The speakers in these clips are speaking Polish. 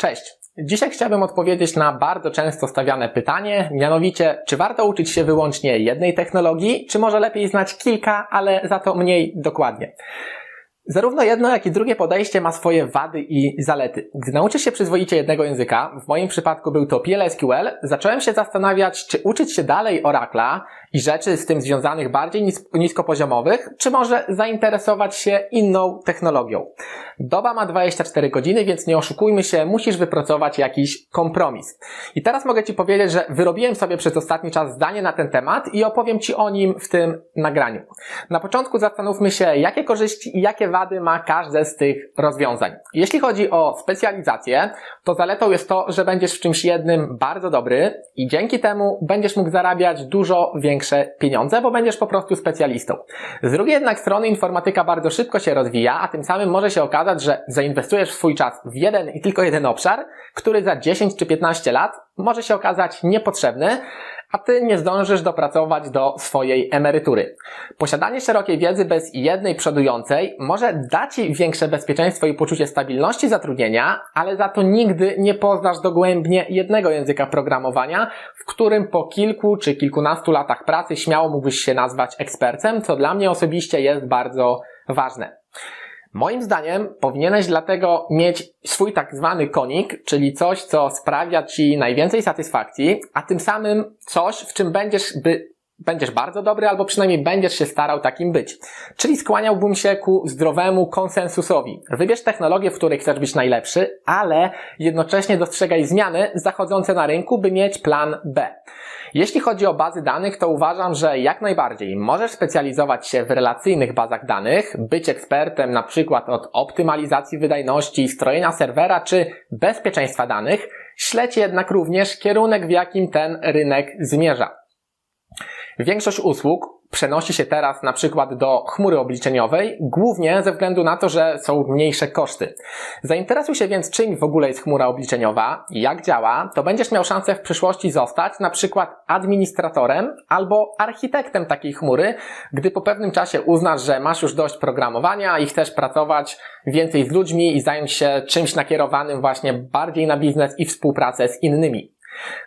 Cześć. Dzisiaj chciałbym odpowiedzieć na bardzo często stawiane pytanie, mianowicie, czy warto uczyć się wyłącznie jednej technologii, czy może lepiej znać kilka, ale za to mniej dokładnie. Zarówno jedno, jak i drugie podejście ma swoje wady i zalety. Gdy nauczysz się przyzwoicie jednego języka, w moim przypadku był to PLSQL, zacząłem się zastanawiać, czy uczyć się dalej Oracla i rzeczy z tym związanych bardziej nis niskopoziomowych, czy może zainteresować się inną technologią. Doba ma 24 godziny, więc nie oszukujmy się, musisz wypracować jakiś kompromis. I teraz mogę Ci powiedzieć, że wyrobiłem sobie przez ostatni czas zdanie na ten temat i opowiem Ci o nim w tym nagraniu. Na początku zastanówmy się, jakie korzyści i jakie wady ma każde z tych rozwiązań. Jeśli chodzi o specjalizację, to zaletą jest to, że będziesz w czymś jednym bardzo dobry i dzięki temu będziesz mógł zarabiać dużo większe pieniądze, bo będziesz po prostu specjalistą. Z drugiej jednak strony informatyka bardzo szybko się rozwija, a tym samym może się okazać, że zainwestujesz swój czas w jeden i tylko jeden obszar, który za 10 czy 15 lat może się okazać niepotrzebny, a ty nie zdążysz dopracować do swojej emerytury. Posiadanie szerokiej wiedzy bez jednej przodującej może dać ci większe bezpieczeństwo i poczucie stabilności zatrudnienia, ale za to nigdy nie poznasz dogłębnie jednego języka programowania, w którym po kilku czy kilkunastu latach pracy śmiało mógłbyś się nazwać ekspertem, co dla mnie osobiście jest bardzo ważne. Moim zdaniem powinieneś dlatego mieć swój tak zwany konik, czyli coś, co sprawia Ci najwięcej satysfakcji, a tym samym coś, w czym będziesz by będziesz bardzo dobry, albo przynajmniej będziesz się starał takim być. Czyli skłaniałbym się ku zdrowemu konsensusowi. Wybierz technologię, w której chcesz być najlepszy, ale jednocześnie dostrzegaj zmiany zachodzące na rynku, by mieć plan B. Jeśli chodzi o bazy danych, to uważam, że jak najbardziej możesz specjalizować się w relacyjnych bazach danych, być ekspertem na przykład od optymalizacji wydajności, strojenia serwera czy bezpieczeństwa danych, śledź jednak również kierunek, w jakim ten rynek zmierza. Większość usług przenosi się teraz na przykład do chmury obliczeniowej, głównie ze względu na to, że są mniejsze koszty. Zainteresuj się więc czym w ogóle jest chmura obliczeniowa, jak działa, to będziesz miał szansę w przyszłości zostać na przykład administratorem albo architektem takiej chmury, gdy po pewnym czasie uznasz, że masz już dość programowania i chcesz pracować więcej z ludźmi i zająć się czymś nakierowanym właśnie bardziej na biznes i współpracę z innymi.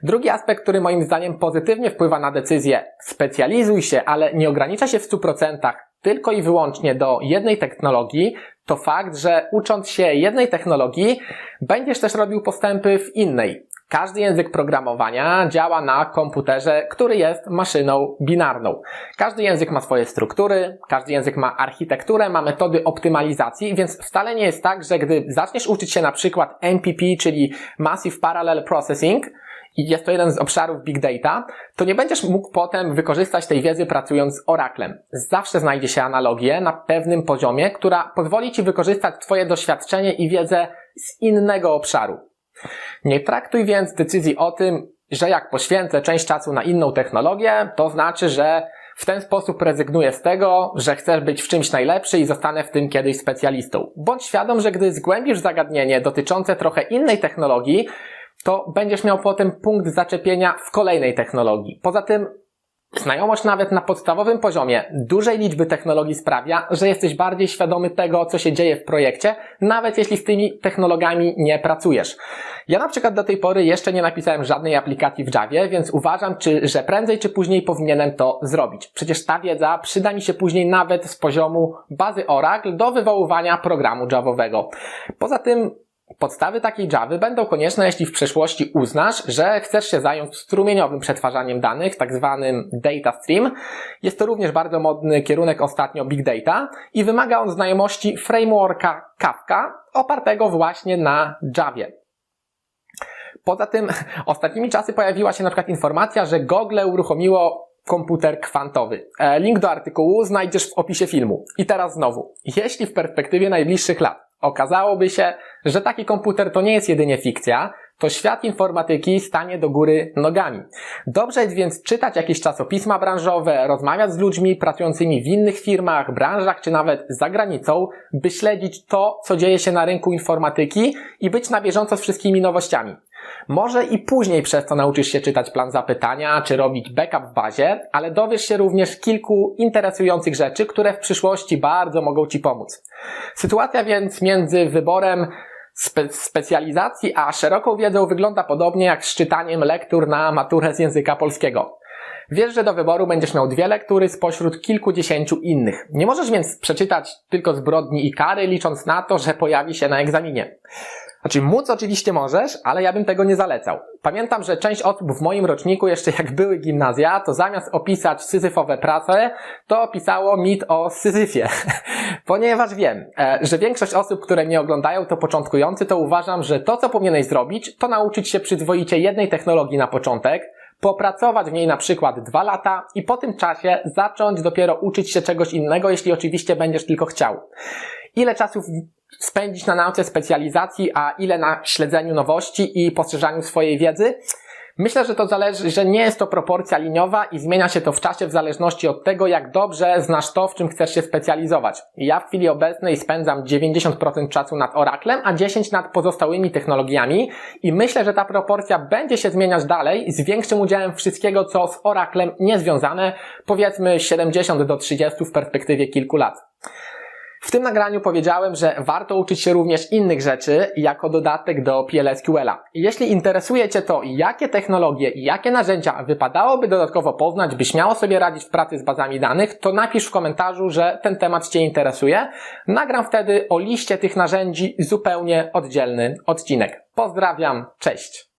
Drugi aspekt, który moim zdaniem pozytywnie wpływa na decyzję specjalizuj się, ale nie ogranicza się w 100% tylko i wyłącznie do jednej technologii, to fakt, że ucząc się jednej technologii, będziesz też robił postępy w innej. Każdy język programowania działa na komputerze, który jest maszyną binarną. Każdy język ma swoje struktury, każdy język ma architekturę, ma metody optymalizacji, więc wcale nie jest tak, że gdy zaczniesz uczyć się na przykład MPP, czyli Massive Parallel Processing, i jest to jeden z obszarów big data, to nie będziesz mógł potem wykorzystać tej wiedzy pracując z Oraclem. Zawsze znajdzie się analogię na pewnym poziomie, która pozwoli Ci wykorzystać Twoje doświadczenie i wiedzę z innego obszaru. Nie traktuj więc decyzji o tym, że jak poświęcę część czasu na inną technologię, to znaczy, że w ten sposób rezygnuję z tego, że chcesz być w czymś najlepszy i zostanę w tym kiedyś specjalistą. Bądź świadom, że gdy zgłębisz zagadnienie dotyczące trochę innej technologii, to będziesz miał potem punkt zaczepienia w kolejnej technologii. Poza tym Znajomość nawet na podstawowym poziomie dużej liczby technologii sprawia, że jesteś bardziej świadomy tego, co się dzieje w projekcie, nawet jeśli z tymi technologiami nie pracujesz. Ja na przykład do tej pory jeszcze nie napisałem żadnej aplikacji w Javie, więc uważam, czy, że prędzej czy później powinienem to zrobić. Przecież ta wiedza przyda mi się później nawet z poziomu bazy Oracle do wywoływania programu Javowego. Poza tym Podstawy takiej Java będą konieczne, jeśli w przyszłości uznasz, że chcesz się zająć strumieniowym przetwarzaniem danych, tak zwanym data stream. Jest to również bardzo modny kierunek ostatnio big data i wymaga on znajomości frameworka Kafka opartego właśnie na Javie. Poza tym ostatnimi czasy pojawiła się na przykład informacja, że Google uruchomiło komputer kwantowy. E, link do artykułu znajdziesz w opisie filmu. I teraz znowu, jeśli w perspektywie najbliższych lat okazałoby się, że taki komputer to nie jest jedynie fikcja, to świat informatyki stanie do góry nogami. Dobrze jest więc czytać jakieś czasopisma branżowe, rozmawiać z ludźmi pracującymi w innych firmach, branżach czy nawet za granicą, by śledzić to, co dzieje się na rynku informatyki i być na bieżąco z wszystkimi nowościami. Może i później przez to nauczysz się czytać plan zapytania, czy robić backup w bazie, ale dowiesz się również kilku interesujących rzeczy, które w przyszłości bardzo mogą Ci pomóc. Sytuacja więc między wyborem spe specjalizacji, a szeroką wiedzą wygląda podobnie jak z czytaniem lektur na maturę z języka polskiego. Wiesz, że do wyboru będziesz miał dwie lektury spośród kilkudziesięciu innych. Nie możesz więc przeczytać tylko zbrodni i kary, licząc na to, że pojawi się na egzaminie. Znaczy, móc oczywiście możesz, ale ja bym tego nie zalecał. Pamiętam, że część osób w moim roczniku, jeszcze jak były gimnazja, to zamiast opisać syzyfowe prace, to opisało mit o Syzyfie. Ponieważ wiem, e, że większość osób, które mnie oglądają, to początkujący, to uważam, że to, co powinieneś zrobić, to nauczyć się przyzwoicie jednej technologii na początek, popracować w niej na przykład dwa lata i po tym czasie zacząć dopiero uczyć się czegoś innego, jeśli oczywiście będziesz tylko chciał. Ile czasu spędzić na nauce specjalizacji, a ile na śledzeniu nowości i poszerzaniu swojej wiedzy? Myślę, że to zależy, że nie jest to proporcja liniowa i zmienia się to w czasie w zależności od tego, jak dobrze znasz to, w czym chcesz się specjalizować. Ja w chwili obecnej spędzam 90% czasu nad Oraclem, a 10% nad pozostałymi technologiami i myślę, że ta proporcja będzie się zmieniać dalej z większym udziałem wszystkiego, co z Oraclem niezwiązane, powiedzmy 70 do 30 w perspektywie kilku lat. W tym nagraniu powiedziałem, że warto uczyć się również innych rzeczy jako dodatek do PLSQL-a. Jeśli interesuje Cię to, jakie technologie i jakie narzędzia wypadałoby dodatkowo poznać, byś miało sobie radzić w pracy z bazami danych, to napisz w komentarzu, że ten temat Cię interesuje. Nagram wtedy o liście tych narzędzi zupełnie oddzielny odcinek. Pozdrawiam, cześć!